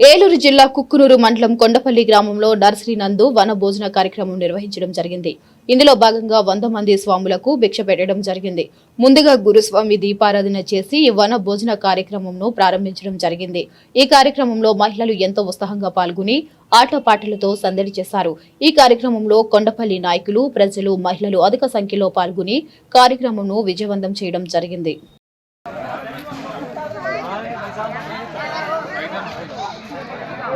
ఏలూరు జిల్లా కుక్కునూరు మండలం కొండపల్లి గ్రామంలో నర్సరీ నందు వన భోజన కార్యక్రమం నిర్వహించడం జరిగింది. ఇందులో భాగంగా వంద మంది స్వాములకు భిక్ష పెట్టడం జరిగింది. ముందుగా గురుస్వామి దీపారాధన చేసి ఈ వన భోజన కార్యక్రమంను ప్రారంభించడం జరిగింది. ఈ కార్యక్రమంలో మహిళలు ఎంతో ఉత్సాహంగా పాల్గొని ఆటపాటలతో సందడి చేశారు. ఈ కార్యక్రమంలో కొండపల్లి నాయకులు ప్రజలు మహిళలు అధిక సంఖ్యలో పాల్గొని కార్యక్రమంను విజయవంతం చేయడం జరిగింది.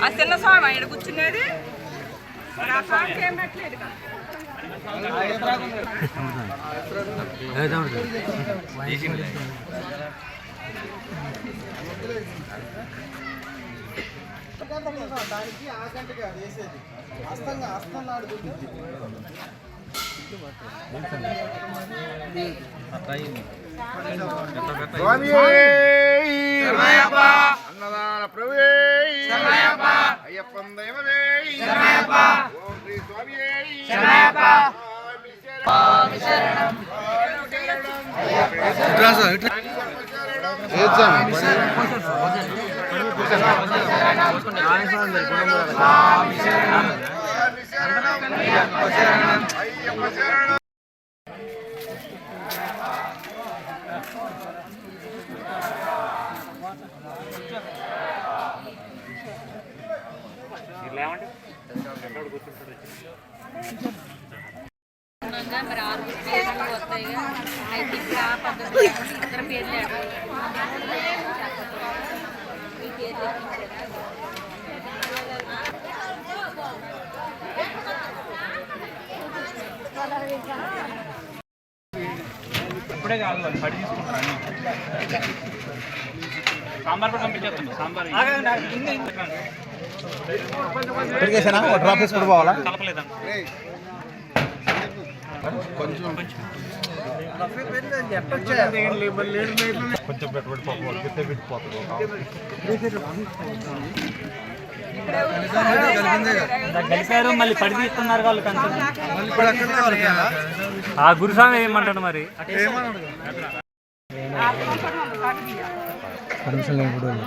ఆ చిన్న స్వామి ఆయన కూర్చునేది? మరి ఆ స్వామికి ఏం పెట్టలేదు కదా. దానికి ఆ గంటగా వేసేది అస్తంగా అస్తం స్వామి! అన్నదాన ప్రభే అయ్యప్పన్ దైవమే ఓం శ్రీ స్వామి అయ్యప్ప శరణం. మరి ఆరుగురు పేర్లు వస్తాయిగా అయితే ఇక్కడ ఆ పద్ధతి ఇద్దరు పేర్లు పేర్లు ఇప్పుడే కాదు పడి తీసుకుంటారు సాంబార్ కూడా పంపించేస్తాను. సాంబార్ డ్రాప్ వేసుకుని పోవాలా? కలపలేదండి కలిపారు మళ్ళీ పడి తీస్తున్నారు వాళ్ళు ఆ గురుస్వామి ఏమంటాడు మరి? పర్మిషన్ లేని ఫోటోలు